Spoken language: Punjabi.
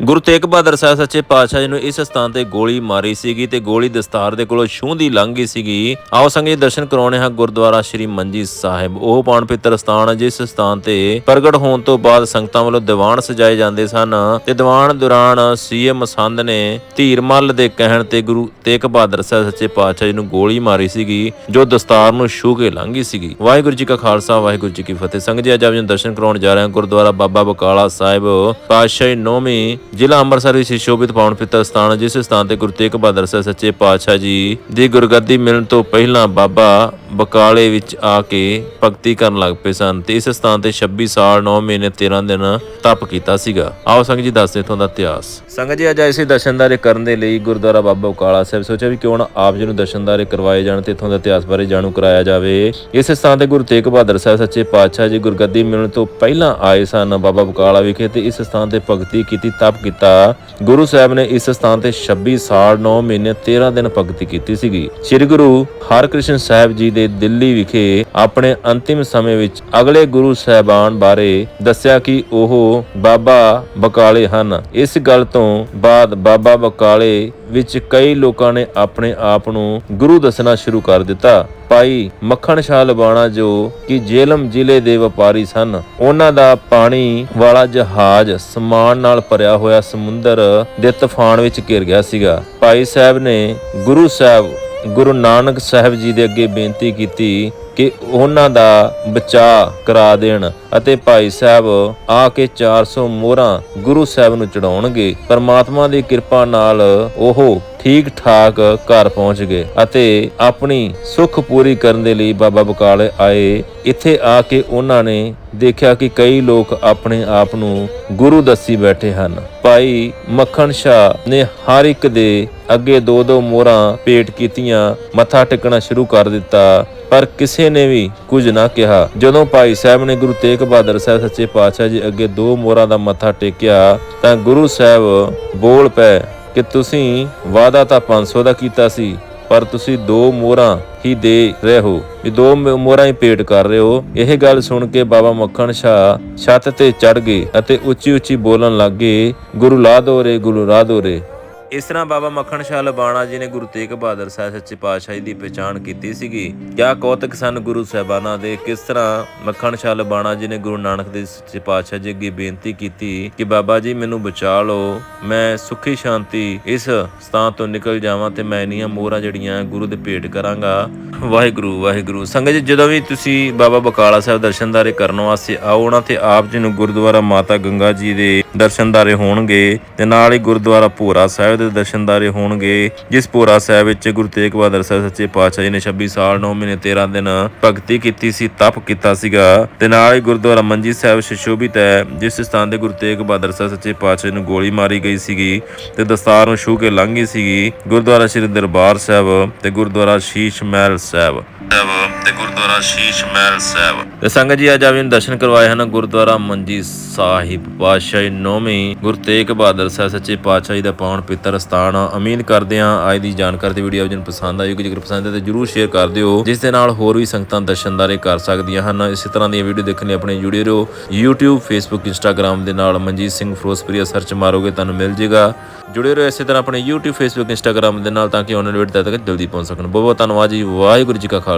ਗੁਰੂ ਤੇਗ ਬਹਾਦਰ ਸਾਹਿਬ ਸੱਚੇ ਪਾਤਸ਼ਾਹ ਜੀ ਨੂੰ ਇਸ ਸਥਾਨ ਤੇ ਗੋਲੀ ਮਾਰੀ ਸੀਗੀ ਤੇ ਗੋਲੀ ਦਸਤਾਰ ਦੇ ਕੋਲੋਂ ਛੂੰਦੀ ਲੰਘ ਗਈ ਸੀਗੀ। ਆਓ ਸੰਗਤ ਜੀ ਦਰਸ਼ਨ ਕਰਾਉਣੇ ਹਾਂ ਗੁਰਦੁਆਰਾ ਸ੍ਰੀ ਮੰਜੀ ਸਾਹਿਬ। ਉਹ ਪਾਣ ਪਿੱਤਰ ਸਥਾਨ ਜਿਸ ਸਥਾਨ ਤੇ ਪ੍ਰਗਟ ਹੋਣ ਤੋਂ ਬਾਅਦ ਸੰਗਤਾਂ ਵੱਲੋਂ ਦੀਵਾਨ ਸਜਾਏ ਜਾਂਦੇ ਸਨ ਤੇ ਦੀਵਾਨ ਦੌਰਾਨ ਸੀਐਮ ਮਸੰਦ ਨੇ ਧੀਰ ਮੱਲ ਦੇ ਕਹਿਣ ਤੇ ਗੁਰੂ ਤੇਗ ਬਹਾਦਰ ਸਾਹਿਬ ਸੱਚੇ ਪਾਤਸ਼ਾਹ ਜੀ ਨੂੰ ਗੋਲੀ ਮਾਰੀ ਸੀਗੀ, ਜੋ ਦਸਤਾਰ ਨੂੰ ਛੂ ਕੇ ਲੰਘ ਗਈ ਸੀਗੀ। ਵਾਹਿਗੁਰੂ ਜੀ ਕਾ ਖਾਲਸਾ, ਵਾਹਿਗੁਰੂ ਜੀ ਕੀ ਫਤਿਹ। ਸੰਗਤ ਜੀ ਅੱਜ ਆਪ ਜੀ ਦਰਸ਼ਨ ਕਰਾਉਣ ਜਾ ਰਹੇ ਹਾਂ ਗੁਰਦੁਆਰਾ ਬਾਬਾ ਬਕਾਲਾ ਸਾਹਿਬ। ਪਾਤਸ਼ਾਹੀ ਨੌਵੀਂ ਜ਼ਿਲ੍ਹਾ ਅੰਮ੍ਰਿਤਸਰ ਵਿੱਚ ਸ਼ੋਭਿਤ ਪਾਵਨ ਪਿੱਤਰ ਸਥਾਨ ਜਿਸ ਸਥਾਨ ਤੇ ਗੁਰੂ ਤੇਗ ਬਹਾਦਰ ਸਾਹਿਬ ਸੱਚੇ ਪਾਤਸ਼ਾਹ ਜੀ ਦੀ ਗੁਰਗੱਦੀ ਮਿਲਣ ਤੋਂ ਪਹਿਲਾਂ ਬਾਬਾ ਬਕਾਲੇ ਵਿੱਚ ਆ ਕੇ ਭਗਤੀ ਕਰਨ ਲੱਗ ਪਏ ਸਨ ਤੇ ਇਸ ਸਥਾਨ ਤੇ 26 ਸਾਲ 9 ਮਹੀਨੇ 13 ਦਿਨ ਤਪ ਕੀਤਾ ਸੀਗਾ। ਆਓ ਸੰਗਤ ਜੀ ਦੱਸਦੇ ਇਥੋਂ ਦਾ ਇਤਿਹਾਸ। ਸੰਗਤ ਜੀ, ਅੱਜ ਐਸੇ ਦਰਸ਼ਨਦਾਰੇ ਕਰਨ ਦੇ ਲਈ ਗੁਰਦੁਆਰਾ ਬਾਬਾ ਬਕਾਲਾ ਸਾਹਿਬ ਸੋਚਿਆ ਵੀ ਕਿਉਂ ਨਾ ਆਪ ਜੀ ਨੂੰ ਦਰਸ਼ਨਦਾਰੇ ਕਰਵਾਏ ਜਾਣ ਤੇ ਇਥੋਂ ਦਾ ਇਤਿਹਾਸ ਬਾਰੇ ਜਾਣੂ ਕਰਾਇਆ ਜਾਵੇ। ਇਸ ਸਥਾਨ ਤੇ ਗੁਰੂ ਤੇਗ ਬਹਾਦਰ ਸਾਹਿਬ ਸੱਚੇ ਪਾਤਸ਼ਾਹ ਜੀ ਗੁਰਗੱਦੀ ਮਿਲਣ ਤੋਂ ਪਹਿਲਾਂ ਆਏ ਸਨ ਬਾਬਾ ਬਕਾਲਾ ਵਿਖੇ ਤੇ ਇਸ ਸਥਾਨ ਤੇ ਭਗਤੀ ਕੀਤੀ, ਤਪ ਕੀਤਾ। ਗੁਰੂ ਸਾਹਿਬ ਨੇ ਇਸ ਸਥਾਨ ਤੇ 26 ਸਾਲ 9 ਮਹੀਨੇ 13 ਦਿਨ ਭਗਤੀ ਕੀਤੀ ਸੀਗੀ। ਸ੍ਰੀ ਗੁਰੂ ਹਰਕ੍ਰਿਸ਼ਨ ਸਾਹਿਬ ਜੀ ਦੇ ਦਿੱਲੀ ਵਿਖੇ ਆਪਣੇ ਅੰਤਿਮ ਸਮੇਂ ਵਿੱਚ ਅਗਲੇ ਗੁਰੂ ਸਾਹਿਬਾਨ ਬਾਰੇ ਦੱਸਿਆ ਕਿ ਉਹ ਬਾਬਾ ਬਕਾਲੇ ਹਨ। ਇਸ ਗੱਲ ਤੋਂ ਬਾਅਦ ਬਾਬਾ ਬਕਾਲੇ ਵਿੱਚ ਕਈ ਲੋਕਾਂ ਨੇ ਆਪਣੇ ਆਪ ਨੂੰ ਗੁਰੂ ਦੱਸਣਾ ਸ਼ੁਰੂ ਕਰ ਦਿੱਤਾ। ਭਾਈ ਮੱਖਣ ਸ਼ਾਹ ਲਬਾਣਾ ਜੋ ਕਿ ਜੇਲਮ ਜ਼ਿਲ੍ਹੇ ਦੇ ਵਪਾਰੀ ਸਨ, ਉਹਨਾਂ ਦਾ ਪਾਣੀ ਵਾਲਾ ਜਹਾਜ਼ ਸਮਾਨ ਨਾਲ ਭਰਿਆ ਹੋਇਆ ਸਮੁੰਦਰ ਦੇ ਤੂਫਾਨ ਵਿੱਚ ਘਿਰ ਗਿਆ ਸੀਗਾ। ਭਾਈ ਸਾਹਿਬ ਨੇ ਗੁਰੂ ਸਾਹਿਬ ਗੁਰੂ ਨਾਨਕ ਸਾਹਿਬ ਜੀ ਦੇ ਅੱਗੇ ਬੇਨਤੀ ਕੀਤੀ ਕਿ ਉਹਨਾਂ ਦਾ ਬਚਾਅ ਕਰਾ ਦੇਣ ਅਤੇ ਭਾਈ ਸਾਹਿਬ ਆ ਕੇ 400 ਮੋਹਰਾਂ ਗੁਰੂ ਸਾਹਿਬ ਨੂੰ ਚੜਾਉਣਗੇ। ਪਰਮਾਤਮਾ ਦੀ ਕਿਰਪਾ ਨਾਲ ਉਹ ਠੀਕ ਠਾਕ ਘਰ ਪਹੁੰਚ ਗਏ ਅਤੇ ਆਪਣੀ ਸੁੱਖ ਪੂਰੀ ਕਰਨ ਦੇ ਲਈ ਬਾਬਾ ਬਕਾਲੇ ਆਏ। ਇੱਥੇ ਆ ਕੇ ਉਹਨਾਂ ਨੇ ਦੇਖਿਆ ਕਿ ਕਈ ਲੋਕ ਆਪਣੇ ਆਪ ਨੂੰ ਗੁਰੂ ਦੱਸੀ ਬੈਠੇ ਹਨ। ਭਾਈ ਮੱਖਣ ਸ਼ਾਹ ਨੇ ਹਰ ਇੱਕ ਦੇ ਅੱਗੇ ਦੋ ਦੋ ਮੋਹਰਾਂ ਪੇਟ ਕੀਤੀਆਂ। ਮੱਥਾ ਟੇਕਣਾ ਸ਼ੁਰੂ ਕਰ ਦਿੱਤਾ। ਪਰ ਕਿਸੇ ਨੇ ਵੀ ਕੁਝ ਨਾ ਕਿਹਾ। ਜਦੋਂ ਭਾਈ ਸਾਹਿਬ ਨੇ ਗੁਰੂ ਤੇਗ ਬਹਾਦਰ ਸਾਹਿਬ ਸੱਚੇ ਪਾਤਸ਼ਾਹ ਜੀ ਅੱਗੇ ਦੋ ਮੋਹਰਾਂ ਦਾ ਮੱਥਾ ਟੇਕਿਆ, ਤਾਂ ਗੁਰੂ ਸਾਹਿਬ ਬੋਲ ਪਏ ਕਿ ਤੁਸੀਂ ਵਾਅਦਾ ਤਾਂ 500 ਦਾ ਕੀਤਾ ਸੀ, ਪਰ ਤੁਸੀਂ ਦੋ ਮੋਹਰਾਂ ਹੀ ਦੇ ਰਹੇ ਹੋ। ਵੀ ਦੋ ਮੋਹਰਾਂ ਹੀ ਪੇਟ ਕਰ ਰਹੇ ਹੋ। ਇਹ ਗੱਲ ਸੁਣ ਕੇ ਬਾਬਾ ਮੱਖਣ ਸ਼ਾਹ ਛੱਤ ਤੇ ਚੜ ਗਏ ਅਤੇ ਉੱਚੀ ਉੱਚੀ ਬੋਲਣ ਲੱਗੇ ਗੁਰੂ ਲਾ ਦੋ ਰੇ, ਗੁਰੂ ਰਾ ਦੋ ਰੇ। ਇਸ ਤਰ੍ਹਾਂ ਬਾਬਾ ਮੱਖਣ ਸ਼ਾਹ ਲਬਾਣਾ ਜੀ ਨੇ ਗੁਰੂ ਤੇਗ ਬਹਾਦਰ ਸਾਹਿਬ ਸੱਚੇ ਪਾਤਸ਼ਾਹ ਜੀ ਦੀ ਪਛਾਣ ਕੀਤੀ ਸੀਗੀ। ਕਿਆ ਕੌਤਕ ਸਨ ਗੁਰੂ ਸਾਹਿਬਾਨਾਂ ਦੇ, ਕਿਸ ਤਰ੍ਹਾਂ ਮੱਖਣ ਸ਼ਾਹ ਲਬਾਣਾ ਜੀ ਨੇ ਗੁਰੂ ਨਾਨਕ ਦੇਵ ਸੱਚੇ ਪਾਤਸ਼ਾਹ ਜੀ ਅੱਗੇ ਬੇਨਤੀ ਕੀਤੀ ਕਿ ਬਾਬਾ ਜੀ ਮੈਨੂੰ ਬਚਾ ਲਓ, ਮੈਂ ਸੁਖੀ ਸ਼ਾਂਤੀ ਇਸ ਸਥਾਨ ਤੋਂ ਨਿਕਲ ਜਾਵਾਂ ਤੇ ਮੈਂ ਇੰਨੀਆਂ ਮੋਹਰਾਂ ਜਿਹੜੀਆਂ ਗੁਰੂ ਦੇ ਭੇਟ ਕਰਾਂਗਾ। ਵਾਹਿਗੁਰੂ ਵਾਹਿਗੁਰੂ। ਸੰਗਤ ਜੀ, ਜਦੋਂ ਵੀ ਤੁਸੀਂ ਬਾਬਾ ਬਕਾਲਾ ਸਾਹਿਬ ਦਰਸ਼ਨਦਾਰੇ ਕਰਨ ਵਾਸਤੇ ਆਓ, ਉਹਨਾਂ ਤੇ ਆਪ ਜੀ ਨੂੰ ਗੁਰਦੁਆਰਾ ਮਾਤਾ ਗੰਗਾ ਜੀ ਦੇ ਦਰਸ਼ਨਦਾਰੇ ਹੋਣਗੇ ਤੇ ਨਾਲ ਹੀ ਗੁਰਦੁਆਰਾ ਭੋਰਾ ਸਾਹਿਬ ਦੇ ਦਰਸ਼ਨਦਾਰੇ ਹੋਣਗੇ, ਜਿਸ ਭੋਰਾ ਸਾਹਿਬ ਵਿੱਚ ਗੁਰੂ ਤੇਗ ਬਹਾਦਰ ਸਾਹਿਬ ਸੱਚੇ ਪਾਤਸ਼ਾਹ ਜੀ ਨੇ 26 ਸਾਲ 9 ਮਹੀਨੇ 13 ਦਿਨ ਭਗਤੀ ਕੀਤੀ ਸੀ, ਤਪ ਕੀਤਾ ਸੀਗਾ। ਤੇ ਨਾਲ ਹੀ ਗੁਰਦੁਆਰਾ ਮੰਜੀ ਸਾਹਿਬ ਸ਼ਿਸ਼ੋਭਿਤ ਹੈ ਜਿਸ ਸਥਾਨ ਤੇ ਗੁਰੂ ਤੇਗ ਬਹਾਦਰ ਸਾਹਿਬ ਸੱਚੇ ਪਾਤਸ਼ਾਹ ਨੂੰ ਗੋਲੀ ਮਾਰੀ ਗਈ ਸੀਗੀ ਤੇ ਦਸਤਾਰ ਨੂੰ ਛੂ ਕੇ ਲੰਘ ਗਈ ਸੀਗੀ, ਗੁਰਦੁਆਰਾ ਸ੍ਰੀ ਦਰਬਾਰ ਸਾਹਿਬ ਤੇ ਗੁਰਦੁਆਰਾ ਸ਼ੀਸ਼ ਮਹਿਲ ਸਾਹਿਬ। ਤੇ ਗੁਰਦੁਆਰਾ ਸ਼ੀਸ਼ ਮਹਿਲ ਸਾਹਿਬ। ਤੇ ਸੰਗਤ ਜੀ, ਅੱਜ ਆਪ ਜੀ ਨੂੰ ਦਰਸ਼ਨ ਕਰਵਾਏ ਹਨ ਗੁਰਦੁਆਰਾ ਮੰਜੀ ਸਾਹਿਬ। ਪਾਤਸ਼ਾਹੀ ਨੌਵੀਂ ਗੁਰੂ ਤੇਗ ਬਹਾਦਰ ਸਾਹਿਬ ਸੱਚੇ ਪਾਤਸ਼ਾਹ ਦਾ ਪਾਵਨ ਪਿੱਤਰ ਸਥਾਨ ਉਮੀਦ ਕਰਦੇ ਹਾਂ ਅੱਜ ਦੀ ਜਾਣਕਾਰੀ ਦੀ ਵੀਡੀਓ ਆਪ ਜੀ ਨੂੰ ਪਸੰਦ ਆਈ ਹੋਵੇਗੀ ਜੇਕਰ ਪਸੰਦ ਹੈ ਤਾਂ ਜਰੂਰ ਸ਼ੇਅਰ ਕਰ ਦਿਓ, ਜਿਸ ਦੇ ਨਾਲ ਹੋਰ ਵੀ ਸੰਗਤਾਂ ਦਰਸ਼ਨਦਾਰੇ ਕਰ ਸਕਦੀਆਂ ਹਨ। ਇਸੇ ਤਰ੍ਹਾਂ ਦੀਆਂ ਵੀਡੀਓ ਦੇਖਣ ਲਈ ਆਪਣੇ ਜੁੜੇ ਰਹੋ। YouTube, Facebook, Instagram ਦੇ ਨਾਲ ਮਨਜੀਤ ਸਿੰਘ ਫਿਰੋਜ਼ਪੁਰੀਆ ਸਰਚ ਮਾਰੋਗੇ ਤੁਹਾਨੂੰ ਮਿਲ ਜੇਗਾ। ਜੁੜੇ ਰਹੋ ਇਸੇ ਤਰ੍ਹਾਂ ਆਪਣੇ YouTube, Facebook, Instagram ਦੇ ਨਾਲ ਤਾਂ ਕਿ ਉਹਨਾਂ ਨੂੰ ਵੀਡੀਓ ਤੱਕ ਜਲਦੀ ਪਹੁੰਚ ਸਕਣ। ਬਹੁਤ ਬਹੁਤ ਧੰਨਵਾਦ ਜੀ। ਵਾਹਿਗੁਰੂ ਜੀ ਕਾ ਖਾਲਸਾ।